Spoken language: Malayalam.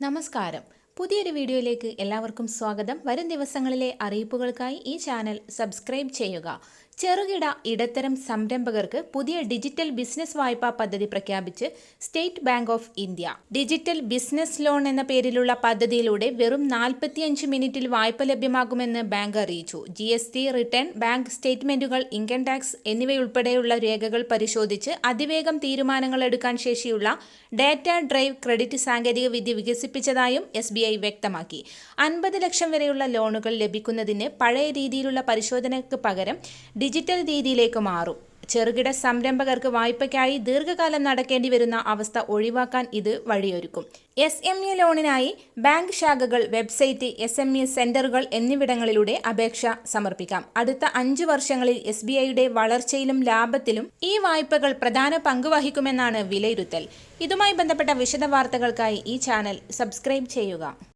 നമസ്കാരം പുതിയൊരു വീഡിയോയിലേക്ക് എല്ലാവർക്കും സ്വാഗതം. വരും ദിവസങ്ങളിലെ അറിയിപ്പുകൾക്കായി ഈ ചാനൽ സബ്സ്ക്രൈബ് ചെയ്യുക. ചെറുകിട ഇടത്തരം സംരംഭകർക്ക് പുതിയ ഡിജിറ്റൽ ബിസിനസ് വായ്പാ പദ്ധതി പ്രഖ്യാപിച്ച് state bank of India. Digital business loan എന്ന പേരിലുള്ള പദ്ധതിയിലൂടെ വെറും നാൽപ്പത്തിയഞ്ച് മിനിറ്റിൽ വായ്പ ലഭ്യമാകുമെന്ന് ബാങ്ക് അറിയിച്ചു. G S T return bank സ്റ്റേറ്റ്മെന്റുകൾ ഇൻകം ടാക്സ് എന്നിവയുൾപ്പെടെയുള്ള രേഖകൾ പരിശോധിച്ച് അതിവേഗം തീരുമാനങ്ങൾ എടുക്കാൻ ശേഷിയുള്ള ഡാറ്റ ഡ്രൈവ് ക്രെഡിറ്റ് സാങ്കേതിക വിദ്യ വികസിപ്പിച്ചതായും എസ് ബി ഐ വ്യക്തമാക്കി. അൻപത് ലക്ഷം വരെയുള്ള ലോണുകൾ ലഭിക്കുന്നതിന് പഴയ രീതിയിലുള്ള പരിശോധനയ്ക്ക് പകരം ഡിജിറ്റൽ രീതിയിലേക്ക് മാറും. ചെറുകിട സംരംഭകർക്ക് വായ്പയ്ക്കായി ദീർഘകാലം നടക്കേണ്ടി വരുന്ന അവസ്ഥ ഒഴിവാക്കാൻ ഇത് വഴിയൊരുക്കും. എസ് എം ഇ ലോണിനായി ബാങ്ക് ശാഖകൾ വെബ്സൈറ്റ് എസ് എം ഇ സെന്ററുകൾ എന്നിവിടങ്ങളിലൂടെ അപേക്ഷ സമർപ്പിക്കാം. അടുത്ത അഞ്ചു വർഷങ്ങളിൽ എസ് ബി ഐയുടെ വളർച്ചയിലും ലാഭത്തിലും ഈ വായ്പകൾ പ്രധാന പങ്കുവഹിക്കുമെന്നാണ് വിലയിരുത്തൽ. ഇതുമായി ബന്ധപ്പെട്ട വിശദ വാർത്തകൾക്കായി ഈ ചാനൽ സബ്സ്ക്രൈബ് ചെയ്യുക.